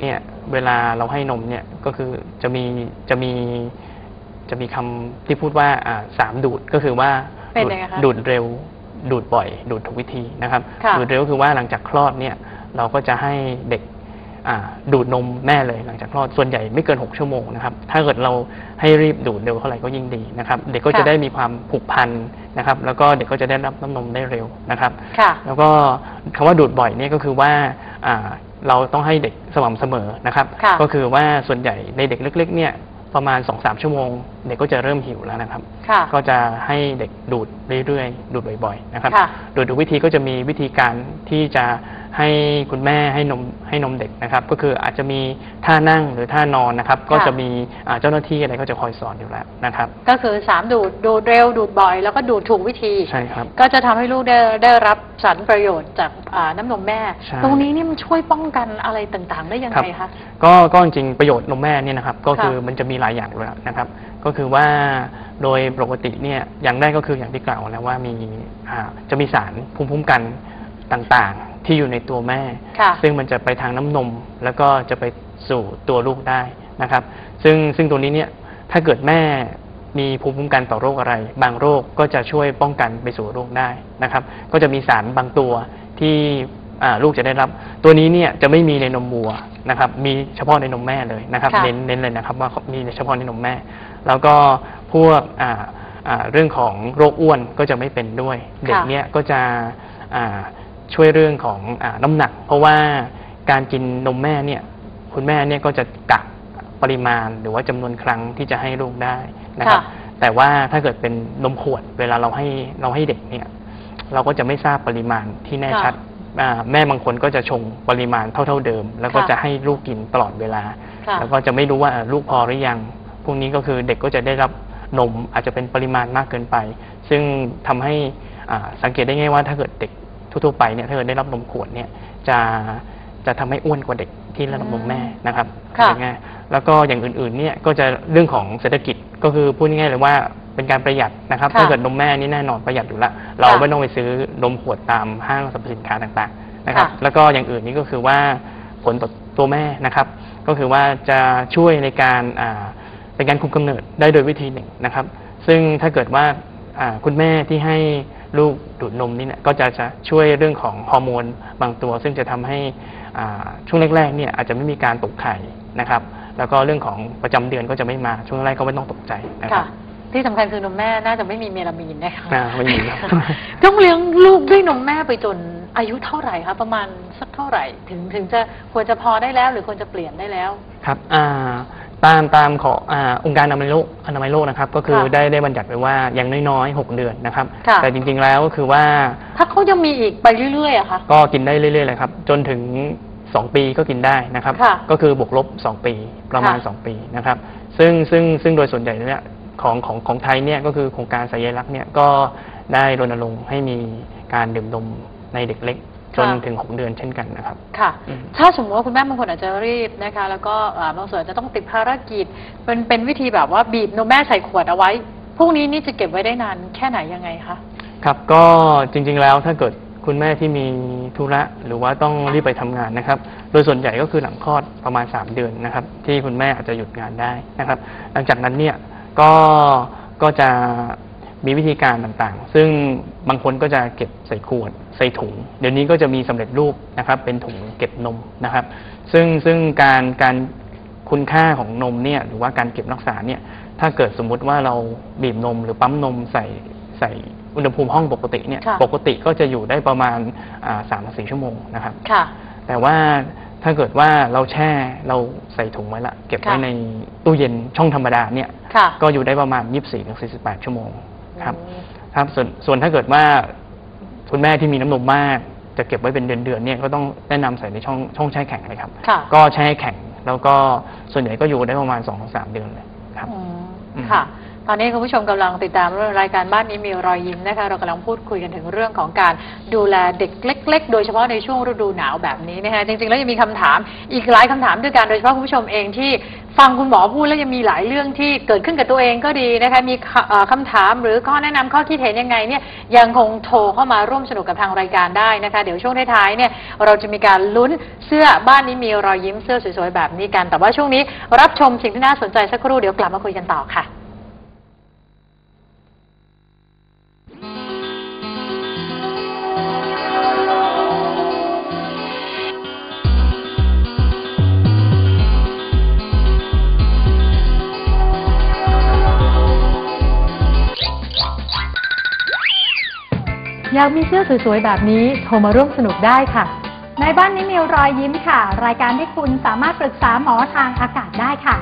เนี่ยเวลาเราให้นมเนี่ยก็คือจะมีจะมีจะมีคำที่พูดว่าอ่าสามดูดก็คือว่าเป็นดูดยังไงคะดูดเร็ว ดูดบ่อย ดูดถูกวิธีนะครับค่ะดูดเร็วก็คือว่าหลังจากคลอดเนี่ย เราก็จะให้เด็กอ่าดูดนมแม่เลยหลังจากคลอดส่วนใหญ่ไม่เกิน 6 ชั่วโมงนะครับ ถ้าเกิดเราให้รีบดูดเร็วเท่าไหร่ก็ยิ่งดีนะครับ เด็กก็จะค่ะได้มีความผูกพันนะครับ แล้วก็เด็กก็จะได้รับน้ำนมได้เร็วนะครับค่ะแล้วก็คำว่าดูดบ่อยเนี่ยก็คือว่าอ่า เราต้องให้เด็กสม่ำเสมอนะครับ ค่ะ ก็คือว่าส่วนใหญ่ในเด็กเล็กๆเนี่ยประมาณ 2-3 ชั่วโมงเด็กก็จะเริ่มหิวแล้วนะครับ ค่ะก็จะให้เด็กดูดเรื่อยๆ ดูดบ่อยๆนะครับ ค่ะโดยทุกวิธีก็จะมีวิธีการที่จะให้คุณแม่ให้นมให้นมเด็กนะครับ ก็คืออาจจะมีท่านั่งหรือท่านอนนะครับ ก็จะมีอ่าเจ้าหน้าที่อะไรก็จะคอยสอนอยู่แล้วนะครับ ก็คือสามดูดดูดเร็วดูดบ่อย แล้วก็ดูดถูกวิธี ใช่ครับ ก็จะทำให้ลูกได้ได้รับสารประโยชน์จากอ่าน้ำนมแม่ ใช่ตรงนี้นี่มันช่วยป้องกันอะไรต่างๆ ได้ยังครัไงบคะก็ก็จริงๆประโยชน์นมแม่เนี่ยนะครับ ก็คือค่ะมันจะมีหลายอย่างเลยนะครับ ก็คือว่าโดยปกติเนี่ยอย่างแรกก็คืออย่างที่กล่าวแล้วว่ามีอ่าจะมีสารภูมิคุ้มกันต่างๆ ที่อยู่ในตัวแม่ค่ะซึ่งมันจะไปทางน้ำนม แล้วก็จะไปสู่ตัวลูกได้นะครับ ซึ่งซึ่งตัวนี้เนี่ยถ้าเกิดแม่มีภูมิคุ้มกันต่อโรคอะไร บางโรคก็จะช่วยป้องกันไปสู่โรคได้นะครับ ก็จะมีสารบางตัวที่อ่าลูกจะได้รับ ตัวนี้เนี่ยจะไม่มีในนมวัวนะครับ มีเฉพาะในนมแม่เลยนะครับค่ะเน้นเน้นเลยนะครับว่ามีเฉพาะในนมแม่ แล้วก็พวกอ่าอ่าเรื่องของโรคอ้วนก็จะไม่เป็นด้วย เด็กเนี่ยก็จะอ่าช่วยเรื่องของอาน้ำหนัก เพราะว่าการกินนมแม่เนี่ยคุณแม่เนี่ยก็จะกะปริมาณหรือว่าจำนวนครั้งที่จะให้ลูกได้นะครับค่ะแต่ว่าถ้าเกิดเป็นนมขวดเวลาเราให้เราให้เด็กเนี่ยเราก็จะไม่ทราบปริมาณที่แน่ชัดอ่าแม่บางคนก็จะชงปริมาณเท่า ๆเดิม แล้วก็ค่ะจะให้ลูกกินตลอดเวลาค่ะแล้วก็จะไม่รู้ว่าเอ่อลูกพอหรือยังพ วกนี้ก็คือเด็กก็จะได้รับนมอาจจะเป็นปริมาณมากเกินไป ซึ่งทำให้อ่าสังเกตได้ง่ายว่าถ้าเกิดเด็กทั่วๆไปเนี่ยถ้าเกิดได้รับนมขวดเนี่ยจะจะทำให้อ้วนกว่าเด็กที่ได้รับนมแม่นะครับค่ะเป็นไงแล้วก็อย่างอื่นๆเนี่ยก็จะเรื่องของเศรษฐกิจก็คือพูดง่ายๆเลยว่าเป็นการประหยัดนะครับค่ะถ้าเกิดนมแม่นี่แน่นอนประหยัดอยู่แล้วเราค่ะไม่ต้องไปซื้อนมขวดตามห้างสรรพสินค้าต่างๆนะครับค่ะแล้วก็อย่างอื่นนี่ก็คือว่าผลต่อตัวแม่นะครับ ก็คือว่าจะช่วยในการอ่า เป็นการคุมกำเนิดได้โดยวิธีหนึ่งนะครับ ซึ่งถ้าเกิดว่าอ่าคุณแม่ที่ให้ลูกดูดนมนี่เนี่ยก็จะจะช่วยเรื่องของฮอร์โมนบางตัว ซึ่งจะทำให้อ่าช่วงแรกๆเนี่ยอาจจะไม่มีการตกไข่นะครับ แล้วก็เรื่องของประจำเดือนก็จะไม่มาช่วงแรกก็ไม่ต้องตกใจนะครัค่ะบที่สำคัญคือนมแม่น่าจะไม่มีเมลามีนนะคะอ่าไม่มีครับต้องเลี้ยงลูกด้วยนมแม่ไปจนอายุเท่าไหร่คะประมาณสักเท่าไหร่ ถึงถึงจะควรจะพอได้แล้ว หรือควรจะเปลี่ยนได้แล้ว ครับอ่า ตามตามของอาองค์การอนามัยโลกอนามัยโลกนะครับ ก็คือค่ะได้ได้บัญญัติไว้ว่าอย่างน้อยๆ 6 เดือนนะครับ ค่ะ แต่จริงๆแล้วก็คือว่าถ้าเขายังมีอีกไปเรื่อยๆอะคะ ก็กินได้เรื่อยๆเลยครับ จนถึง 2 ปีก็กินได้นะครับ ค่ะก็คือบวกลบ 2 ปีประมาณ ค่ะ 2 ปีนะครับ ซึ่งซึ่งซึ่งโดยส่วนใหญ่เนี่ยของของของไทยเนี่ยก็คือโครงการสายใยรักเนี่ยก็ได้รณรงค์ให้มีการดื่มนมในเด็กเล็ก จนถึง 6 เดือนเช่นกันนะครับ ค่ะ อืม ถ้าสมมติว่าคุณแม่บางคนอาจจะรีบนะคะ แล้วก็อ่าบางส่วนอาจจะต้องติดภารกิจเป็นเป็นวิธีแบบว่าบีบนมแม่ใส่ขวดเอาไว้พวกนี้นี่จะเก็บไว้ได้นานแค่ไหนยังไงคะ ครับก็จริงๆแล้วถ้าเกิดคุณแม่ที่มีธุระหรือว่าต้องรีบไปทำงานนะครับ โดยส่วนใหญ่ก็คือหลังคลอดประมาณ 3 เดือนนะครับ ที่คุณแม่อาจจะหยุดงานได้นะครับ หลังจากนั้นเนี่ยก็ก็จะ มีวิธีการต่างๆ ซึ่งบางคนก็จะเก็บใส่ขวดใส่ถุง เดี๋ยวนี้ก็จะมีสำเร็จรูปนะครับ เป็นถุงเก็บนมนะครับ ซึ่งซึ่งการการคุณค่าของนมเนี่ยหรือว่าการเก็บรักษาเนี่ย ถ้าเกิดสมมุติว่าเราบีบนมหรือปั๊มนมใส่ใส่อุณหภูมิห้องปกติเนี่ยค่ะปกติก็จะอยู่ได้ประมาณสามถึงสี่ชั่วโมงนะครับค่ะแต่ว่าถ้าเกิดว่าเราแช่เราใส่ถุงไว้ละ เก็บไว้ค่ะในตู้เย็นช่องธรรมดาเนี่ยค่ะก็อยู่ได้ประมาณ 24ถึง48 ชั่วโมง ครับอืมครับส่วนส่วนถ้าเกิดว่าคุณแม่ที่มีน้ำนมมาก จะเก็บไว้เป็นเดือนๆเนี่ยก็ต้องแนะนำใส่ในช่องช่องแช่แข็งเลยครับ ค่ะ ก็แช่แข็งแล้วก็ส่วนใหญ่ก็อยู่ได้ประมาณ2-3เดือนเลยครับ อืมอืมค่ะ ตอนนี้คุณผู้ชมกำลังติดตามรายการบ้านนี้มีรอยยิ้มนะคะ เรากำลังพูดคุยกันถึงเรื่องของการดูแลเด็กเล็ก ๆ โดยเฉพาะในช่วงฤดูหนาวแบบนี้นะคะจริงๆแล้วยังมีคำถามอีกหลายคำถามด้วยกันโดยเฉพาะคุณผู้ชมเองที่ฟังคุณหมอพูดแล้วยังมีหลายเรื่องที่เกิดขึ้นกับตัวเองก็ดีนะคะมีคเอ่อคำถามหรือข้อแนะนำข้อคิดเห็นยังไงเนี่ยยังคงโทรเข้ามาร่วมสนุกกับทางรายการได้นะคะเดี๋ยวช่วงท้ายๆเนี่ยเราจะมีการลุ้นเสื้อบ้านนี้มีรอยยิ้มเสื้อสวยๆแบบนี้กัน แต่ว่าช่วงนี้รับชมสิ่งที่น่าสนใจสักครู่เดี๋ยวกลับมาคุยกันต่อค่ะ อยากมีเสื้อสวยๆ แบบนี้โทรมาร่วมสนุกได้ค่ะ ในบ้านนี้มีรอยยิ้มค่ะ รายการที่คุณสามารถปรึกษาหมอทางอากาศได้ค่ะ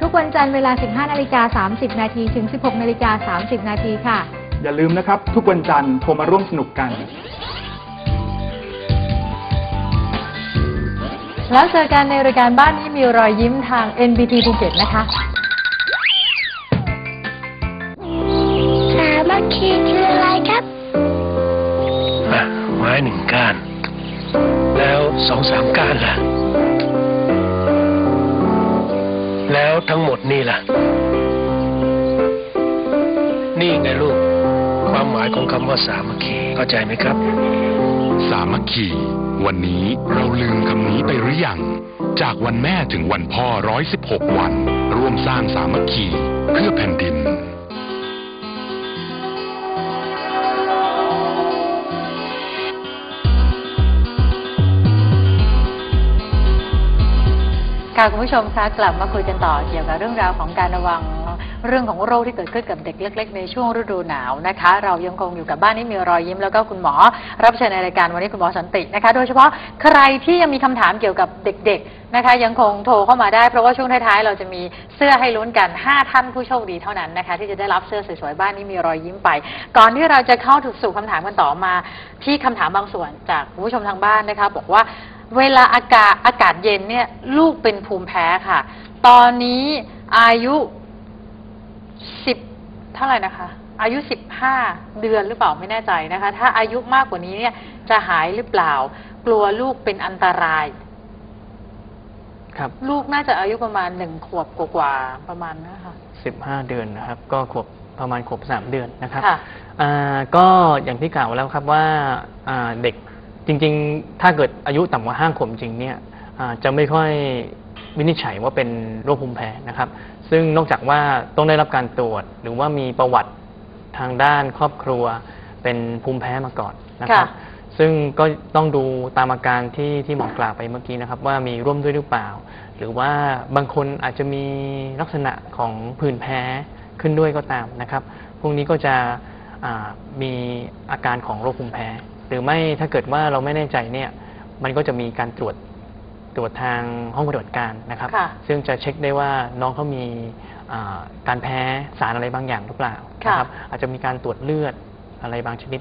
ทุกวันจันทร์เวลา 15นาฬิกา30 นาทีถึง 16นาฬิกา30 นาทีค่ะ อย่าลืมนะครับ ทุกวันจันทร์โทรมาร่วมสนุกกัน แล้วเจอกันในรายการบ้านนี้มีรอยยิ้มทาง NBT ภูเก็ตนะคะ สามัคคี หนึ่งก้าน แล้วสองสามก้านล่ะ แล้วทั้งหมดนี่ล่ะ นี่ไงลูก ความหมายของคำว่าสามัคคีเข้าใจไหมครับ สามัคคี วันนี้เราลืมคำนี้ไปหรือยังจากวันแม่ถึงวันพ่อ 116 วัน ร่วมสร้างสามัคคีเพื่อแผ่นดิน ค่ะคุณผู้ชมคะกลับมาคุยกันต่อเกี่ยวกับเรื่องราวของการระวังเรื่องของโรคที่เกิดขึ้นกับเด็กเล็ก ๆ ในช่วงฤดูหนาวนะคะ เรายังคงอยู่กับบ้านนี้มีรอยยิ้มแล้วก็คุณหมอ รับเชิญในรายการวันนี้คุณหมอสันตินะคะ โดยเฉพาะใครที่ยังมีคำถามเกี่ยวกับเด็ก ๆนะคะ ยังคงโทรเข้ามาได้เพราะว่าช่วงท้ายๆเราจะมีเสื้อให้ลุ้นกัน 5 ท่านผู้โชคดีเท่านั้นนะคะ ที่จะได้รับเสื้อสวยๆบ้านนี้มีรอยยิ้มไป ก่อนที่เราจะเข้าสู่คำถามกันต่อมา ที่คำถามบางส่วนจากคุณผู้ชมทางบ้านนะคะ บอกว่า เวลาอากาศอากาศเย็นเนี่ย ลูกเป็นภูมิแพ้ค่ะ ตอนนี้อายุสิบเท่าไหร่นะคะ อายุสิบห้าเดือนหรือเปล่าไม่แน่ใจนะคะ ถ้าอายุมากกว่านี้เนี่ย จะหายหรือเปล่า กลัวลูกเป็นอันตราย ครับ ลูกน่าจะอายุประมาณหนึ่งขวบกว่าๆประมาณนะคะ15เดือนนะครับ ก็ขวบประมาณขวบ3เดือนนะครับ ค่ะ อ่าก็อย่างที่กล่าวแล้วครับว่าอ่าเด็ก จริงๆ ถ้าเกิดอายุต่ำกว่าห้าขวบจริงเนี่ยอ่าจะไม่ค่อยวินิจฉัยว่าเป็นโรคภูมิแพ้นะครับ ซึ่งนอกจากว่าต้องได้รับการตรวจ หรือว่ามีประวัติทางด้านครอบครัว เป็นภูมิแพ้มาก่อนนะครับค่ะซึ่งก็ต้องดูตามอาการที่ที่หมอกล่าวไปเมื่อกี้นะครับ ว่ามีร่วมด้วยหรือเปล่า หรือว่าบางคนอาจจะมีลักษณะของผื่นแพ้ขึ้นด้วยก็ตามนะครับ พวกนี้ก็จะอ่ามีอาการของโรคภูมิแพ้ หรือไม่ถ้าเกิดว่าเราไม่แน่ใจเนี่ย มันก็จะมีการตรวจตรวจทางห้องปฏิบัติการนะครับ ค่ะซึ่งจะเช็คได้ว่าน้องเขามีอ่าการแพ้สารอะไรบางอย่างหรือเปล่าค่ะ นะครับ อาจจะมีการตรวจเลือดอะไรบางชนิด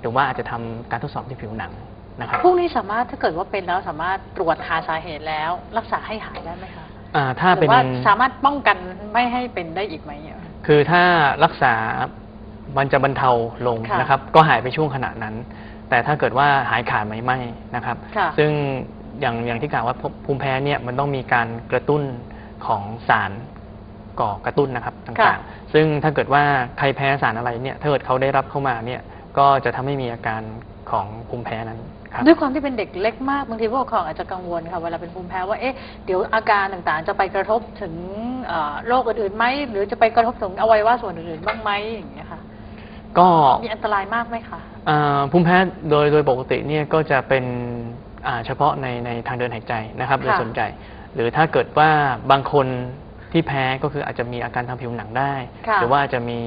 หรือว่าอาจจะทำการทดสอบที่ผิวหนังนะครับ พวกนี้สามารถถ้าเกิดว่าเป็นแล้วสามารถตรวจหาสาเหตุแล้ว รักษาให้หายได้ไหมคะอ่าถ้าหเป็รืนอว่าสามารถป้องกันไม่ให้เป็นได้อีกไหมอะคือถ้ารักษามันจะบรรเทาลงค่ะนะครับ ก็หายไปช่วงขณะนั้น แต่ถ้าเกิดว่าหายขาดไหมไม่นะครับ ค่ะ ซึ่งอย่างอย่างที่กล่าวว่าภูมิแพ้เนี่ยมันต้องมีการกระตุ้นของสารก่อกระตุ้นนะครับค่ะต่างๆ ซึ่งถ้าเกิดว่าใครแพ้สารอะไรเนี่ยถ้าเกิดเขาได้รับเข้ามาเนี่ยก็จะทำให้มีอาการของภูมิแพ้นั้นครับ ด้วยความที่เป็นเด็กเล็กมากบางทีผู้ปกครองอาจจะกังวลค่ะเวลาเป็นภูมิแพ้ว่าเอ๊ะเดี๋ยวอาการต่างๆ จะไปกระทบถึงเอ่อโรคอื่นๆไหมหรือจะไปกระทบถึงอวัยวะส่วนอื่นๆบ้างไหมอย่างเงี้ยค่ะ ก็มีอันตรายมากไหมคะอ่าภูมิแพ้โดยโดยปกติเนี่ยก็จะเป็นอ่าเฉพาะในในทางเดินหายใจนะครับโดยค่ะส่วนใหญ่หรือถ้าเกิดว่าบางคนที่แพ้ก็คืออาจจะมีอาการทางผิวหนังได้ค่ะหรือว่าจะมี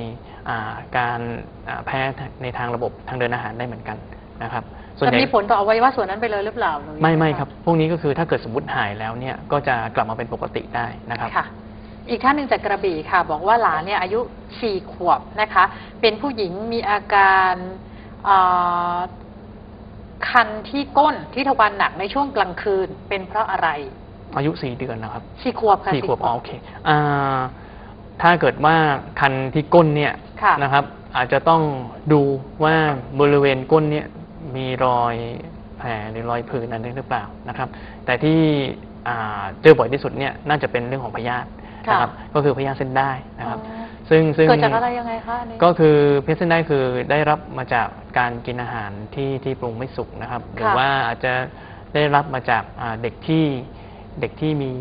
อ่าการอ่าแพ้ในทางระบบทางเดินอาหารได้เหมือนกันนะครับส่วนจะใหญ่มีผลต่ออวัยวะส่วนนั้นไปเลยหรือเปล่าหรือไม่ไม่ยังงะครับ พวกนี้ก็คือถ้าเกิดสมมติหายแล้วเนี่ยก็จะกลับมาเป็นปกติได้นะครับค่ะ อีกท่านหนึ่งจากกระบี่ค่ะ บอกว่าหลานเนี่ยอายุสี่ขวบนะคะ เป็นผู้หญิงมีอาการเอ่อคันที่ก้นที่ทวารหนักในช่วงกลางคืนเป็นเพราะอะไร อายุสี่เดือนนะครับสี่ขวบค่ะสี่ขวบอ๋อโอเคอ่าถ้าเกิดว่าคันที่ก้นเนี่ยค่ะนะครับ อาจจะต้องดูว่าบริเวณก้นเนี่ยมีรอยแผลหรือรอยผื่นอะไรหรือเปล่านะครับ แต่ที่อ่าเจอบ่อยที่สุดเนี่ยน่าจะเป็นเรื่องของพยาธิ นะครับก็คือพยาธิเส้นได้นะครับอ๋อซึ่งซึ่งเกิดจากอะไรยังไงคะอันนี้ ก็คือเพชรเส้นได้คือได้รับมาจากการกินอาหารที่ที่ปรุงไม่สุกนะครับ หรือว่าอาจจะได้รับมาจากอ่าเด็กที่เด็กที่มี